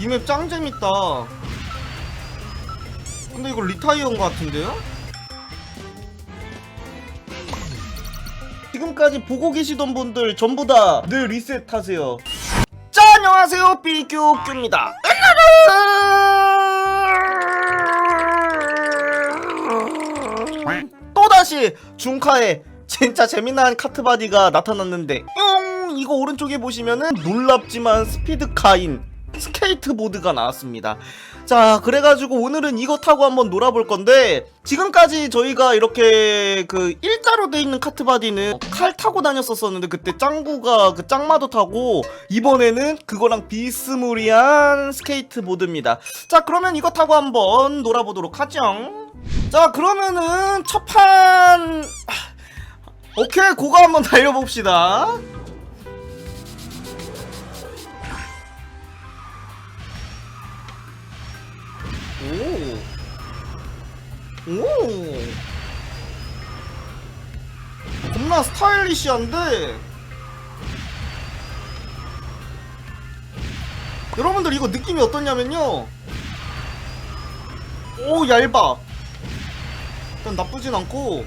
이 맵 짱 재밌다. 근데 이거 리타이어인 것 같은데요? 지금까지 보고 계시던 분들 전부 다 늘 리셋하세요. 자, 안녕하세요. 삐규규입니다. 또다시 중카에 진짜 재미난 카트바디가 나타났는데 뿅 이거 오른쪽에 보시면은 놀랍지만 스피드카인 스케이트보드가 나왔습니다. 자 그래가지고 오늘은 이거 타고 한번 놀아볼 건데 지금까지 저희가 이렇게 그 일자로 돼 있는 카트바디는 칼 타고 다녔었었는데 그때 짱구가 그 짱마도 타고 이번에는 그거랑 비스무리한 스케이트보드입니다. 자 그러면 이거 타고 한번 놀아보도록 하죠. 자 그러면은 첫판 오케이 그거 한번 달려봅시다 스타일리시한데 여러분들 이거 느낌이 어떻냐면요. 오 얇아 일단 나쁘진 않고.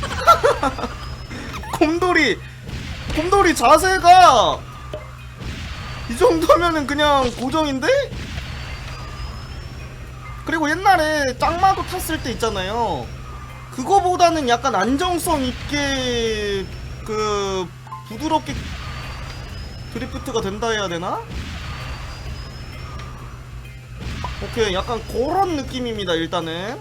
곰돌이. 곰돌이 자세가 이 정도면은 그냥 고정인데? 그리고 옛날에 짱마도 탔을 때 있잖아요 그거보다는 약간 안정성 있게 그 부드럽게 드리프트가 된다 해야 되나? 오케이 약간 그런 느낌입니다 일단은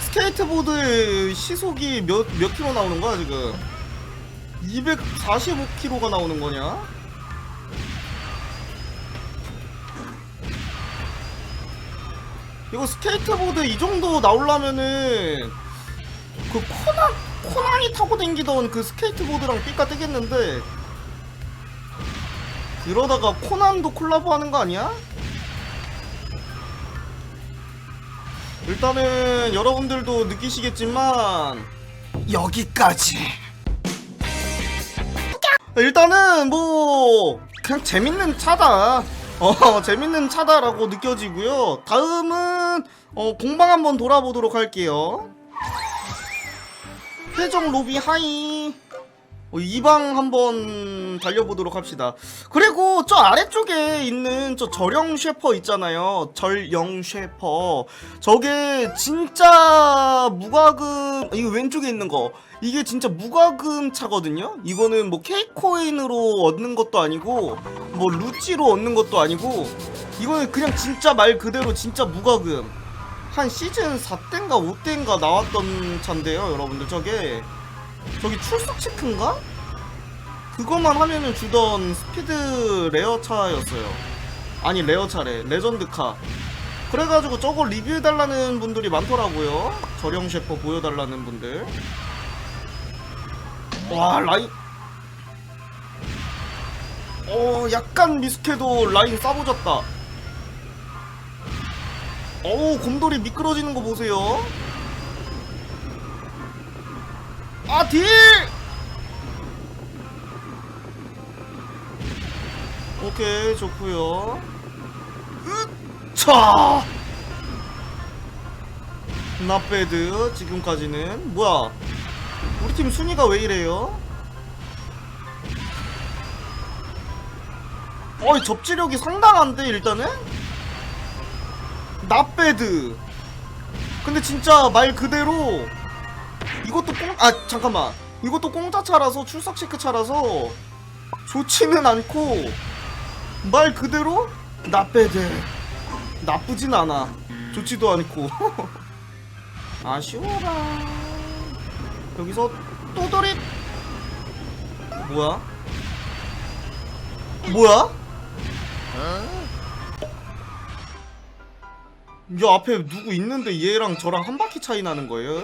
스케이트보드 시속이 몇, 몇 킬로 나오는 거야 지금 245킬로가 나오는 거냐? 이거 스케이트보드 이 정도 나오려면은 그 코난 코난이 타고 댕기던 그 스케이트보드랑 삐까 뜨겠는데 이러다가 코난도 콜라보하는 거 아니야? 일단은 여러분들도 느끼시겠지만 여기까지. 일단은 뭐 그냥 재밌는 차다. 어 재밌는 차다라고 느껴지고요. 다음은 어 공방 한번 돌아보도록 할게요 회정 로비 하이. 어, 이방 한번 달려보도록 합시다. 그리고 저 아래쪽에 있는 저 절영 쉐퍼 있잖아요. 절영 쉐퍼. 저게 진짜 무과금 이거 왼쪽에 있는 거. 이게 진짜 무과금 차거든요? 이거는 뭐 K코인으로 얻는 것도 아니고 뭐 루찌로 얻는 것도 아니고 이거는 그냥 진짜 말 그대로 진짜 무과금 한 시즌 4때인가 5때인가 나왔던 차인데요 여러분들 저게 저기 출석 체크인가? 그것만 하면은 주던 스피드 레어 차였어요. 아니 레어 차래 레전드 카. 그래가지고 저거 리뷰해달라는 분들이 많더라고요. 저령 셰퍼 보여달라는 분들. 와 라인. 어 약간 미숙해도 라인 싸보졌다. 어우 곰돌이 미끄러지는 거 보세요. 아 딜! 오케이 좋고요 으차 나배드 지금까지는 뭐야 우리 팀 순위가 왜 이래요? 어이 접지력이 상당한데 일단은 나배드. 근데 진짜 말 그대로 이것도 공, 아 잠깐만. 이것도 공짜 차라서 출석 체크 차라서 좋지는 않고 말 그대로 나빼대 나쁘진 않아. 좋지도 않고. 아쉬워라. 여기서 또돌이 뭐야? 뭐야 야 앞에 누구 있는데 얘랑 저랑 한 바퀴 차이 나는 거예요?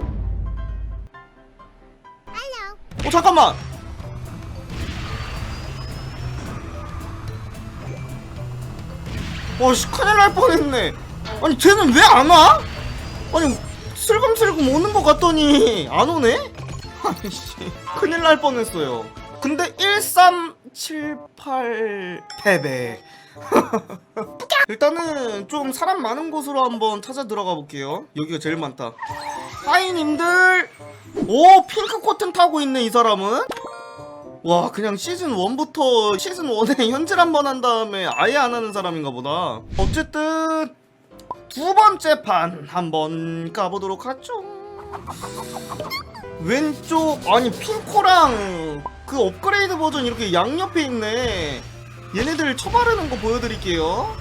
어 잠깐만 와씨 큰일 날 뻔했네 아니 쟤는 왜 안 와? 아니 슬금슬금 오는 것 같더니 안 오네? 아니 씨 큰일 날 뻔했어요 근데 1378 패배 일단은 좀 사람 많은 곳으로 한번 찾아 들어가 볼게요. 여기가 제일 많다. 하이님들! 오 핑크 코튼 타고 있네 이 사람은. 와 그냥 시즌 1부터 시즌 1에 현질 한 번 한 다음에 아예 안 하는 사람인가 보다. 어쨌든 두 번째 판 한번 가보도록 하죠. 왼쪽 아니 핑코랑 그 업그레이드 버전 이렇게 양옆에 있네. 얘네들 처바르는 거 보여드릴게요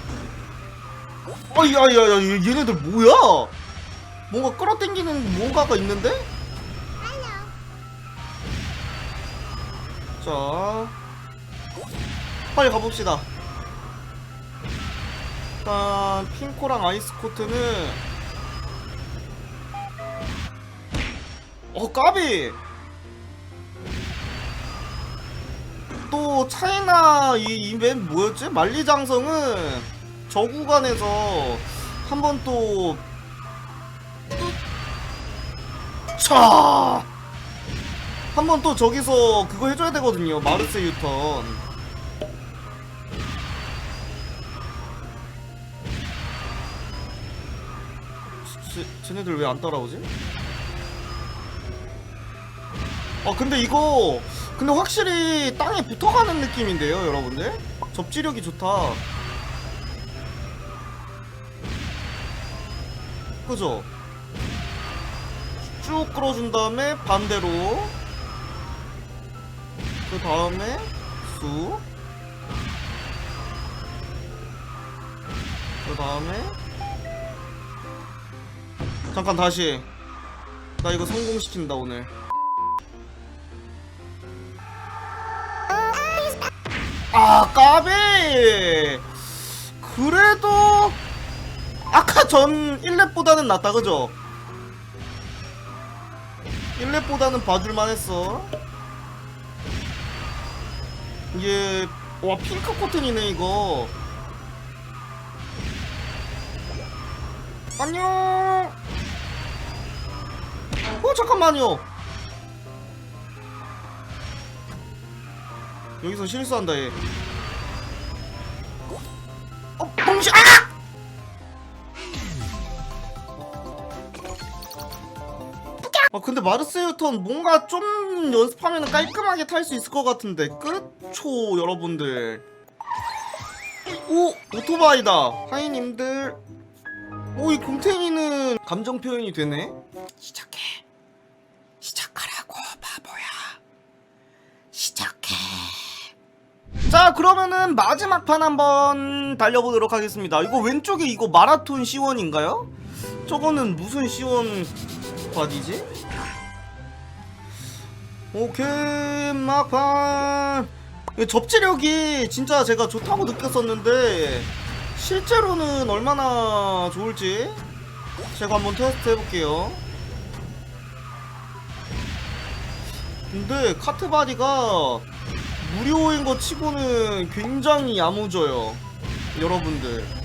아야야야 얘네들 뭐야 뭔가 끌어당기는 뭔가가 있는데? 자 빨리 가봅시다 일단 핑코랑 아이스코트는 어 까비 또 차이나 이 이벤트 뭐였지? 만리장성은 저 구간에서 한 번 또 차! 한 번 또 저기서 그거 해줘야 되거든요. 마르세 유턴. 쟤, 쟤네들 왜 안 따라오지? 아 근데 이거 근데 확실히 땅에 붙어가는 느낌인데요 여러분들 접지력이 좋다 그죠? 쭉 끌어준 다음에 반대로. 그 다음에 수. 그 다음에. 잠깐 다시. 나 이거 성공시킨다 오늘. 아 까비! 그래도 아까 전 1렙보다는 낫다 그죠? 1렙보다는 봐줄만 했어. 이게 와 핑크 코튼이네 이거. 안녕! 어 잠깐만요. 여기서 실수한다 얘 아 근데 마르세 유턴 뭔가 좀 연습하면 깔끔하게 탈 수 있을 것 같은데. 그렇죠 여러분들. 오 오토바이다. 하이님들. 오 이 곰탱이는 감정 표현이 되네? 시작해. 시작하라고 바보야. 시작해. 자 그러면은 마지막 판 한번 달려보도록 하겠습니다. 이거 왼쪽에 이거 마라톤 시원인가요? 저거는 무슨 시원 바디지? 오케이 막판. 접지력이 진짜 제가 좋다고 느꼈었는데 실제로는 얼마나 좋을지 제가 한번 테스트 해볼게요. 근데 카트바디가 무료인 거 치고는 굉장히 야무져요 여러분들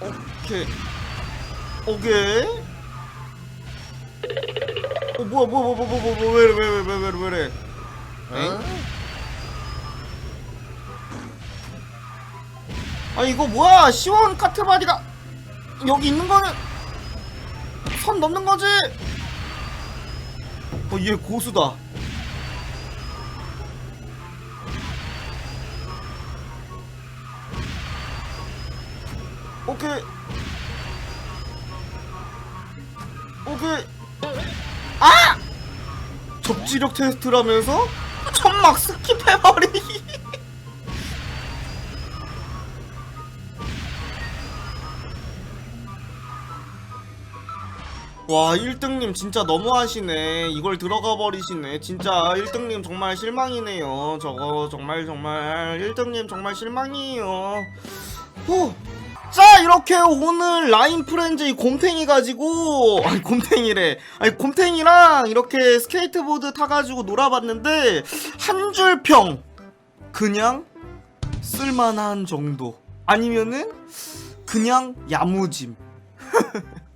오케이. 오케이. 어 뭐야 뭐야 뭐야 뭐야 뭐야 왜래 왜래 왜래 왜래 왜래 엥? 아 이거 뭐야? 시원 카트바디가 여기 있는 거는 선 넘는 거지? 어얘 고수다 오케이. 오케이. 아! 접지력 테스트라면서? 천막 스킵해버리기. 와 1등님 진짜 너무하시네. 이걸 들어가 버리시네. 진짜 1등님 정말 실망이네요. 저거 정말 정말. 1등님 정말 실망이에요. 후. 자 이렇게 오늘 라인 프렌즈 이 곰탱이 가지고 아니 곰탱이래. 아니 곰탱이랑 이렇게 스케이트보드 타가지고 놀아봤는데 한 줄 평 그냥 쓸만한 정도. 아니면은 그냥 야무짐